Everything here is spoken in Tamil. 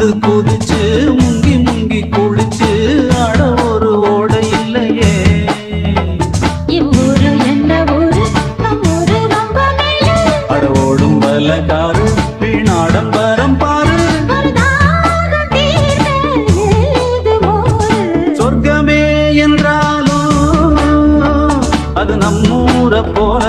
வந்து குதிச்சு முங்கி முங்கி குளிச்சு ஆட ஒரு ஓட இல்லையே. அட ஓடும் வல காரு வீணாடம்பரம் பாரு. சொர்க்கமே என்றாலும் அது நம்மூரை போல